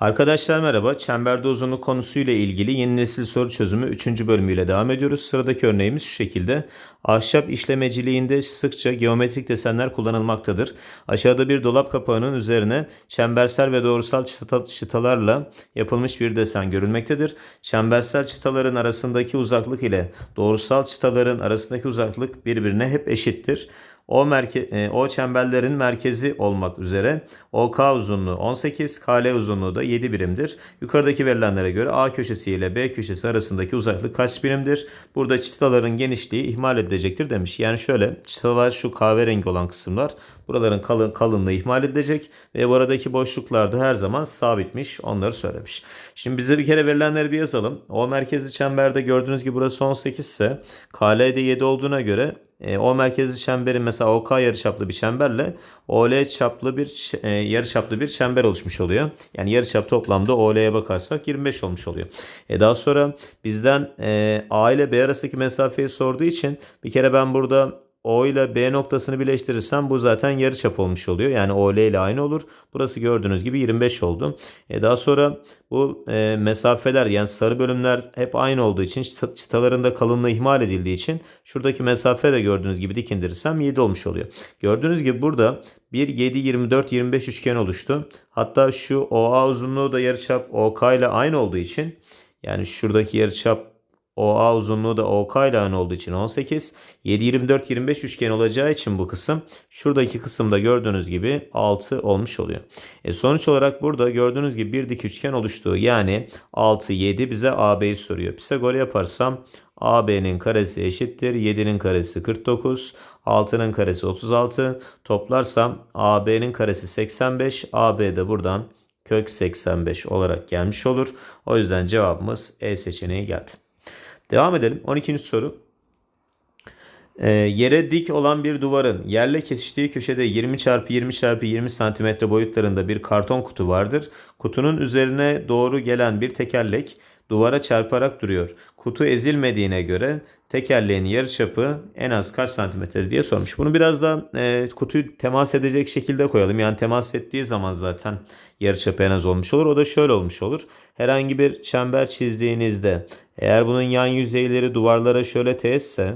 Arkadaşlar merhaba. Çemberde uzunluk konusuyla ilgili yeni nesil soru çözümü 3. bölümüyle devam ediyoruz. Sıradaki örneğimiz şu şekilde. Ahşap işlemeciliğinde sıkça geometrik desenler kullanılmaktadır. Aşağıda bir dolap kapağının üzerine çembersel ve doğrusal çıta- çıtalarla yapılmış bir desen görülmektedir. Çembersel çıtaların arasındaki uzaklık ile doğrusal çıtaların arasındaki uzaklık birbirine hep eşittir. O, merke, e, o çemberlerin merkezi olmak üzere OK uzunluğu 18, KL uzunluğu da 7 birimdir. Yukarıdaki verilenlere göre A köşesi ile B köşesi arasındaki uzaklık kaç birimdir? Burada çıtaların genişliği ihmal edilecektir demiş. Yani şöyle çıtalar şu kahverengi olan kısımlar buraların kalın, kalınlığı ihmal edilecek ve bu aradaki boşluklar da her zaman sabitmiş. Onları söylemiş. Şimdi bize bir kere verilenleri bir yazalım. O merkezli çemberde gördüğünüz gibi burası 18 ise KL'de 7 olduğuna göre e, o merkezli çemberin mesela OK yarıçaplı bir çemberle OL çaplı bir e, yarıçaplı bir çember oluşmuş oluyor. Yani yarıçap toplamda OL'ye bakarsak 25 olmuş oluyor. E daha sonra bizden e, A ile B arasındaki mesafeyi sorduğu için bir kere ben burada O ile B noktasını birleştirirsem bu zaten yarıçap olmuş oluyor. Yani OL ile aynı olur. Burası gördüğünüz gibi 25 oldu. E daha sonra bu e, mesafeler yani sarı bölümler hep aynı olduğu için çıta- çıtaların da kalınlığı ihmal edildiği için şuradaki mesafe de gördüğünüz gibi dikindirirsem 7 olmuş oluyor. Gördüğünüz gibi burada 1, 7, 24, 25 üçgen oluştu. Hatta şu OA uzunluğu da yarıçap OK ile aynı olduğu için yani şuradaki yarıçap OA uzunluğu da OK ile aynı olduğu için 18. 7, 24, 25 üçgen olacağı için bu kısım şuradaki kısımda gördüğünüz gibi 6 olmuş oluyor. E sonuç olarak burada gördüğünüz gibi bir dik üçgen oluştu. Yani 6, 7 bize AB'yi soruyor. Pisagor yaparsam AB'nin karesi eşittir. 7'nin karesi 49. 6'nın karesi 36. Toplarsam AB'nin karesi 85. AB de buradan kök 85 olarak gelmiş olur. O yüzden cevabımız E seçeneği geldi. Devam edelim. 12. soru. Ee, yere dik olan bir duvarın yerle kesiştiği köşede 20 çarpı 20 çarpı 20 santimetre boyutlarında bir karton kutu vardır. Kutunun üzerine doğru gelen bir tekerlek duvara çarparak duruyor. Kutu ezilmediğine göre tekerleğin yarıçapı en az kaç santimetre diye sormuş. Bunu biraz da e, kutuyu temas edecek şekilde koyalım. Yani temas ettiği zaman zaten yarıçapı en az olmuş olur. O da şöyle olmuş olur. Herhangi bir çember çizdiğinizde eğer bunun yan yüzeyleri duvarlara şöyle teğetse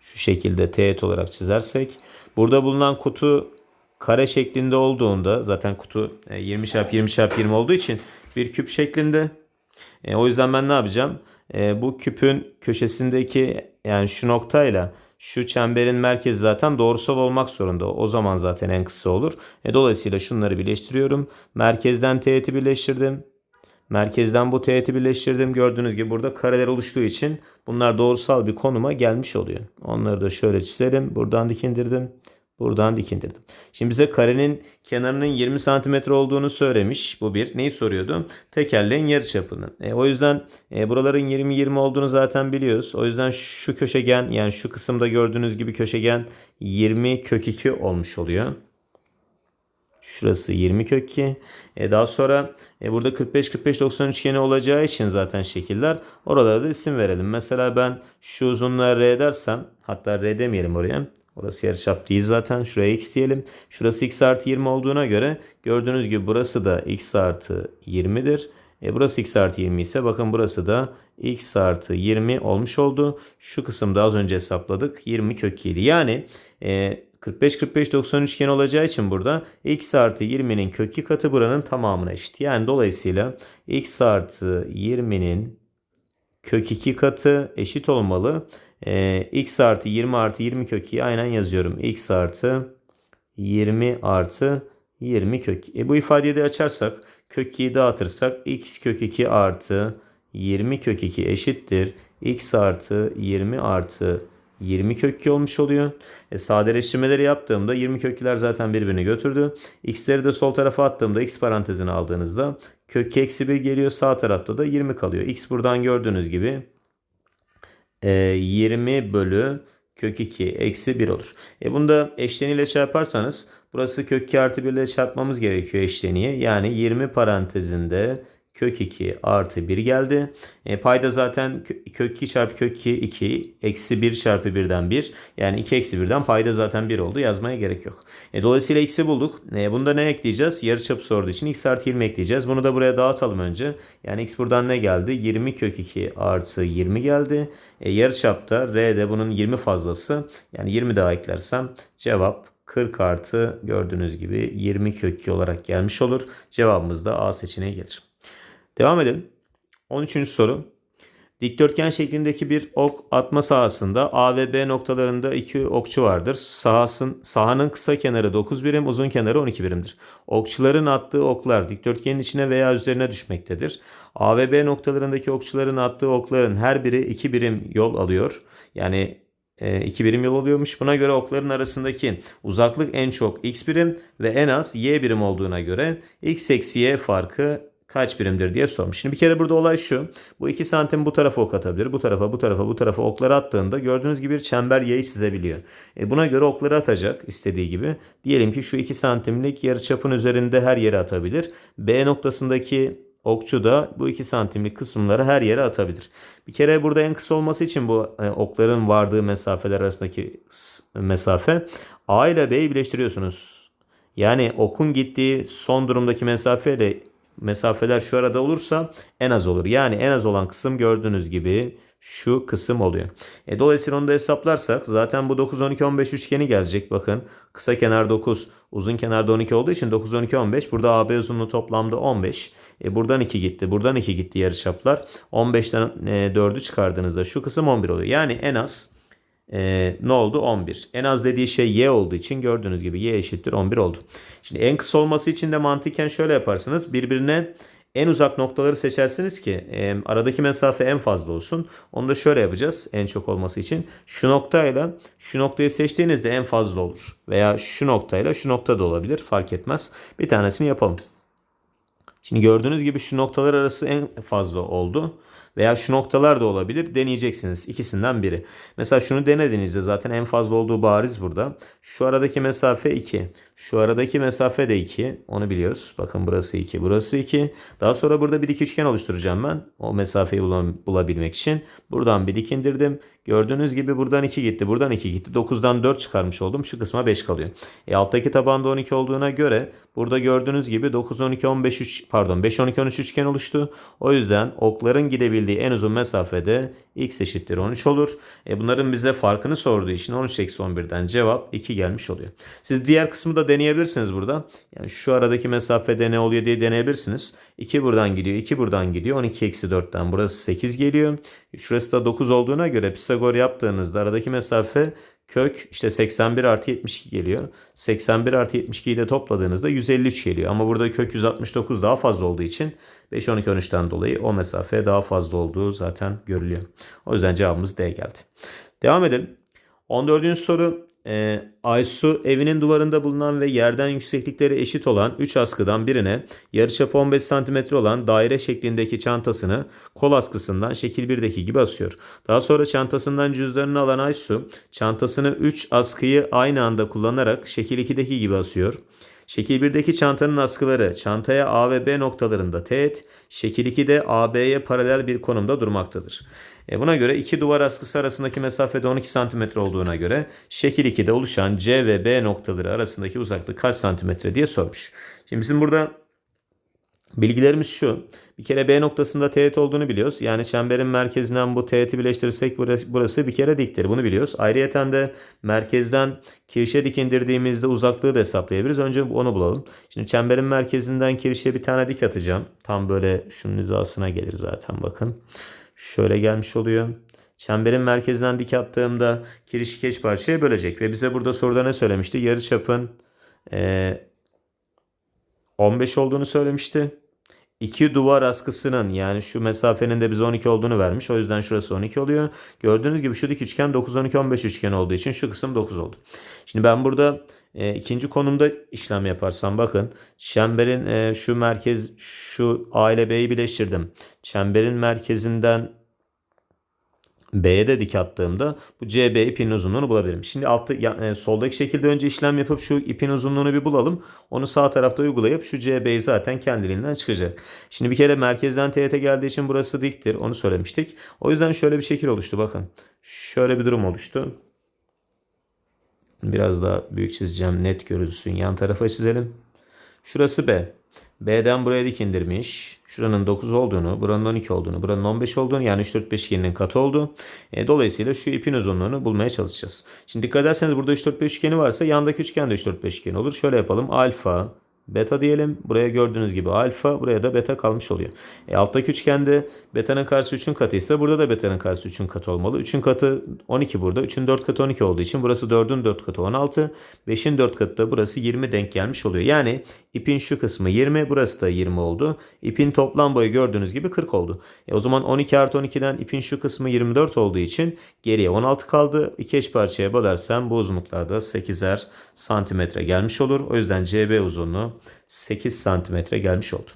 şu şekilde teğet olarak çizersek burada bulunan kutu kare şeklinde olduğunda zaten kutu e, 20 çarpı 20 çarpı 20 olduğu için bir küp şeklinde. E, o yüzden ben ne yapacağım? E, bu küpün köşesindeki yani şu noktayla şu çemberin merkezi zaten doğrusal olmak zorunda. O zaman zaten en kısa olur. E, dolayısıyla şunları birleştiriyorum. Merkezden teğeti birleştirdim. Merkezden bu teğeti birleştirdim. Gördüğünüz gibi burada kareler oluştuğu için bunlar doğrusal bir konuma gelmiş oluyor. Onları da şöyle çizelim. Buradan dikindirdim. Buradan dikindirdim. Şimdi bize karenin kenarının 20 santimetre olduğunu söylemiş. Bu bir. Neyi soruyordu? Tekerleğin yarıçapını. E, o yüzden e, buraların 20-20 olduğunu zaten biliyoruz. O yüzden şu köşegen yani şu kısımda gördüğünüz gibi köşegen 20 kök 2 olmuş oluyor. Şurası 20 kök 2. E daha sonra e burada 45 45 90 üçgeni olacağı için zaten şekiller oralara da isim verelim. Mesela ben şu uzunluğa R dersem hatta R demeyelim oraya. Orası yarıçap değil zaten. Şuraya x diyelim. Şurası x artı 20 olduğuna göre gördüğünüz gibi burası da x artı 20'dir. E burası x artı 20 ise bakın burası da x artı 20 olmuş oldu. Şu kısımda az önce hesapladık. 20 kök 7. Yani e, 45-45-90 üçgen olacağı için burada x artı 20'nin kök 2 katı buranın tamamına eşit. Yani dolayısıyla x artı 20'nin kök 2 katı eşit olmalı. Ee, x artı 20 artı 20 kök 2'yi aynen yazıyorum. x artı 20 artı 20 kök. E bu ifadeyi de açarsak kök 2'yi dağıtırsak x kök 2 artı 20 kök 2 eşittir. x artı 20 artı 20 kök 2 olmuş oluyor. E, sadeleştirmeleri yaptığımda 20 kökler zaten birbirini götürdü. X'leri de sol tarafa attığımda x parantezine aldığınızda kök 2 eksi 1 geliyor. Sağ tarafta da 20 kalıyor. X buradan gördüğünüz gibi e, 20 bölü kök 2 eksi 1 olur. E bunu da eşleniyle çarparsanız burası kök 2 artı 1 ile çarpmamız gerekiyor eşleniği. Yani 20 parantezinde kök 2 artı 1 geldi. E, payda zaten kö- kök 2 çarpı kök 2 2 eksi 1 çarpı 1'den 1 yani 2 eksi 1'den payda zaten 1 oldu yazmaya gerek yok. E, dolayısıyla x'i bulduk. E, bunda ne ekleyeceğiz? Yarıçapı sorduğu için x artı 20 ekleyeceğiz. Bunu da buraya dağıtalım önce. Yani x buradan ne geldi? 20 kök 2 artı 20 geldi. E, yarıçapta r de bunun 20 fazlası. Yani 20 daha eklersem cevap 40 artı gördüğünüz gibi 20 kök 2 olarak gelmiş olur. Cevabımız da A seçeneği gelir. Devam edelim. 13. soru. Dikdörtgen şeklindeki bir ok atma sahasında A ve B noktalarında iki okçu vardır. Sahasın, sahanın kısa kenarı 9 birim, uzun kenarı 12 birimdir. Okçuların attığı oklar dikdörtgenin içine veya üzerine düşmektedir. A ve B noktalarındaki okçuların attığı okların her biri 2 birim yol alıyor. Yani 2 birim yol oluyormuş. Buna göre okların arasındaki uzaklık en çok x birim ve en az y birim olduğuna göre x eksi y farkı kaç birimdir diye sormuş. Şimdi bir kere burada olay şu. Bu 2 santim bu tarafa ok atabilir. Bu tarafa, bu tarafa, bu tarafa okları attığında gördüğünüz gibi bir çember yayı çizebiliyor. E buna göre okları atacak istediği gibi. Diyelim ki şu 2 santimlik yarıçapın üzerinde her yere atabilir. B noktasındaki okçu da bu 2 santimlik kısımları her yere atabilir. Bir kere burada en kısa olması için bu e, okların vardığı mesafeler arasındaki mesafe A ile B'yi birleştiriyorsunuz. Yani okun gittiği son durumdaki mesafeyle mesafeler şu arada olursa en az olur. Yani en az olan kısım gördüğünüz gibi şu kısım oluyor. E, dolayısıyla onu da hesaplarsak zaten bu 9, 12, 15 üçgeni gelecek. Bakın kısa kenar 9, uzun kenarda 12 olduğu için 9, 12, 15. Burada AB uzunluğu toplamda 15. E, buradan 2 gitti, buradan 2 gitti yarıçaplar. 15'ten e, 4'ü çıkardığınızda şu kısım 11 oluyor. Yani en az e, ne oldu? 11. En az dediği şey y olduğu için gördüğünüz gibi y eşittir 11 oldu. Şimdi en kısa olması için de mantıken şöyle yaparsınız. Birbirine en uzak noktaları seçersiniz ki e, aradaki mesafe en fazla olsun. Onu da şöyle yapacağız en çok olması için. Şu noktayla şu noktayı seçtiğinizde en fazla olur. Veya şu noktayla şu nokta da olabilir fark etmez. Bir tanesini yapalım. Şimdi gördüğünüz gibi şu noktalar arası en fazla oldu. Veya şu noktalar da olabilir. Deneyeceksiniz ikisinden biri. Mesela şunu denediğinizde zaten en fazla olduğu bariz burada. Şu aradaki mesafe 2. Şu aradaki mesafe de 2. Onu biliyoruz. Bakın burası 2. Burası 2. Daha sonra burada bir dik üçgen oluşturacağım ben. O mesafeyi bulabilmek için. Buradan bir dik indirdim. Gördüğünüz gibi buradan 2 gitti. Buradan 2 gitti. 9'dan 4 çıkarmış oldum. Şu kısma 5 kalıyor. E alttaki tabanda 12 olduğuna göre burada gördüğünüz gibi 9, 12, 15, 3 pardon 5, 12, 13 üçgen oluştu. O yüzden okların gidebildiği en uzun mesafede x eşittir 13 olur. E bunların bize farkını sorduğu için 13 eksi 11'den cevap 2 gelmiş oluyor. Siz diğer kısmı da deneyebilirsiniz burada. Yani şu aradaki mesafede ne oluyor diye deneyebilirsiniz. 2 buradan gidiyor, 2 buradan gidiyor. 12 eksi 4'ten burası 8 geliyor. Şurası da 9 olduğuna göre Pisagor yaptığınızda aradaki mesafe kök işte 81 artı 72 geliyor. 81 artı 72'yi de topladığınızda 153 geliyor. Ama burada kök 169 daha fazla olduğu için 5, 12, 13'ten dolayı o mesafe daha fazla olduğu zaten görülüyor. O yüzden cevabımız D geldi. Devam edelim. 14. soru e, Aysu evinin duvarında bulunan ve yerden yükseklikleri eşit olan 3 askıdan birine yarıçapı 15 cm olan daire şeklindeki çantasını kol askısından şekil 1'deki gibi asıyor. Daha sonra çantasından cüzdanını alan Aysu çantasını 3 askıyı aynı anda kullanarak şekil 2'deki gibi asıyor. Şekil 1'deki çantanın askıları çantaya A ve B noktalarında teğet, şekil 2'de AB'ye paralel bir konumda durmaktadır. E buna göre iki duvar askısı arasındaki mesafede 12 cm olduğuna göre şekil 2'de oluşan C ve B noktaları arasındaki uzaklık kaç santimetre diye sormuş. Şimdi bizim burada bilgilerimiz şu. Bir kere B noktasında teğet olduğunu biliyoruz. Yani çemberin merkezinden bu teğeti birleştirirsek burası, bir kere diktir. Bunu biliyoruz. Ayrıyeten de merkezden kirişe dik indirdiğimizde uzaklığı da hesaplayabiliriz. Önce onu bulalım. Şimdi çemberin merkezinden kirişe bir tane dik atacağım. Tam böyle şunun hizasına gelir zaten bakın şöyle gelmiş oluyor. Çemberin merkezinden dik attığımda kiriş keç parçaya bölecek. Ve bize burada soruda ne söylemişti? Yarı çapın e, 15 olduğunu söylemişti. İki duvar askısının yani şu mesafenin de bize 12 olduğunu vermiş. O yüzden şurası 12 oluyor. Gördüğünüz gibi şu dik üçgen 9, 12, 15 üçgen olduğu için şu kısım 9 oldu. Şimdi ben burada e, ikinci konumda işlem yaparsam bakın. Çemberin e, şu merkez şu A ile B'yi birleştirdim. Çemberin merkezinden B'ye de dik attığımda bu CB ipin uzunluğunu bulabilirim. Şimdi altta ya- e, soldaki şekilde önce işlem yapıp şu ipin uzunluğunu bir bulalım. Onu sağ tarafta uygulayıp şu CB'yi zaten kendiliğinden çıkacak. Şimdi bir kere merkezden teğete geldiği için burası diktir. Onu söylemiştik. O yüzden şöyle bir şekil oluştu bakın. Şöyle bir durum oluştu. Biraz daha büyük çizeceğim net görülsün. Yan tarafa çizelim. Şurası B. B'den buraya dik indirmiş. Şuranın 9 olduğunu, buranın 12 olduğunu, buranın 15 olduğunu yani 3 4 5 üçgeninin katı oldu. E, dolayısıyla şu ipin uzunluğunu bulmaya çalışacağız. Şimdi dikkat ederseniz burada 3 4 5 üçgeni varsa yandaki üçgen de 3 4 5 üçgeni olur. Şöyle yapalım. Alfa, beta diyelim. Buraya gördüğünüz gibi alfa, buraya da beta kalmış oluyor. E, alttaki üçgende beta'nın karşısı 3'ün katıysa burada da beta'nın karşısı 3'ün katı olmalı. 3'ün katı 12 burada. 3'ün 4 katı 12 olduğu için burası 4'ün 4 katı 16. 5'in 4 katı da burası 20 denk gelmiş oluyor. Yani ipin şu kısmı 20, burası da 20 oldu. İpin toplam boyu gördüğünüz gibi 40 oldu. E, o zaman 12 artı 12'den ipin şu kısmı 24 olduğu için geriye 16 kaldı. İki eş parçaya bölersem bu uzunluklarda 8'er santimetre gelmiş olur. O yüzden CB uzunluğu 8 santimetre gelmiş oldu.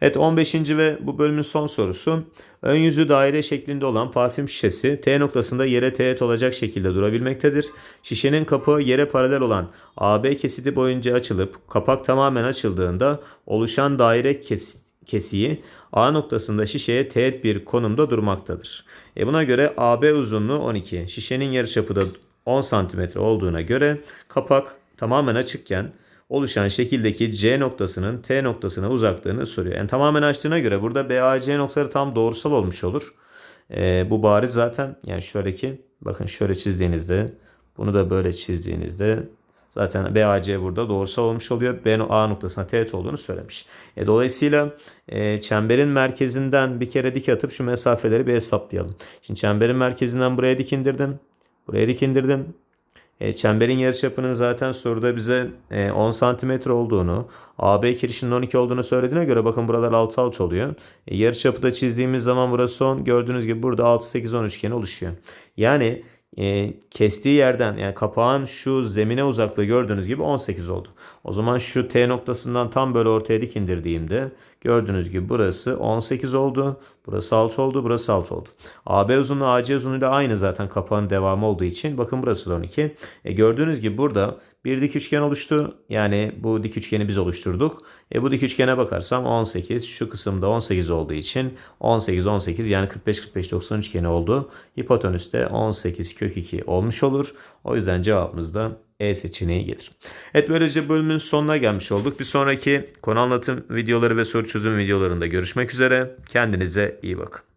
Evet 15. ve bu bölümün son sorusu. Ön yüzü daire şeklinde olan parfüm şişesi T noktasında yere teğet olacak şekilde durabilmektedir. Şişenin kapağı yere paralel olan AB kesiti boyunca açılıp kapak tamamen açıldığında oluşan daire kes kesiği A noktasında şişeye teğet bir konumda durmaktadır. E buna göre AB uzunluğu 12, şişenin yarıçapı da 10 cm olduğuna göre kapak tamamen açıkken oluşan şekildeki C noktasının T noktasına uzaklığını soruyor. Yani tamamen açtığına göre burada BAC noktaları tam doğrusal olmuş olur. Ee, bu bariz zaten yani şöyleki bakın şöyle çizdiğinizde bunu da böyle çizdiğinizde zaten BAC burada doğrusal olmuş oluyor. B A noktasına teğet olduğunu söylemiş. E, dolayısıyla e, çemberin merkezinden bir kere dik atıp şu mesafeleri bir hesaplayalım. Şimdi çemberin merkezinden buraya dik indirdim. Buraya dik indirdim. E, çemberin yarıçapının zaten soruda bize e, 10 santimetre olduğunu, AB kirişinin 12 olduğunu söylediğine göre bakın buralar 6 6 oluyor. E, yarıçapı da çizdiğimiz zaman burası 10. Gördüğünüz gibi burada 6 8 10 üçgeni oluşuyor. Yani e, kestiği yerden yani kapağın şu zemine uzaklığı gördüğünüz gibi 18 oldu. O zaman şu T noktasından tam böyle ortaya dik indirdiğimde gördüğünüz gibi burası 18 oldu. Burası 6 oldu. Burası 6 oldu. AB uzunluğu AC uzunluğuyla aynı zaten kapağın devamı olduğu için. Bakın burası da 12. E, gördüğünüz gibi burada bir dik üçgen oluştu. Yani bu dik üçgeni biz oluşturduk. E, bu dik üçgene bakarsam 18. Şu kısımda 18 olduğu için 18 18 yani 45 45 90 üçgeni oldu. Hipotenüs de 18 kök 2 olmuş olur. O yüzden cevabımız da E seçeneği gelir. Evet böylece bölümün sonuna gelmiş olduk. Bir sonraki konu anlatım videoları ve soru çözüm videolarında görüşmek üzere. Kendinize iyi bakın.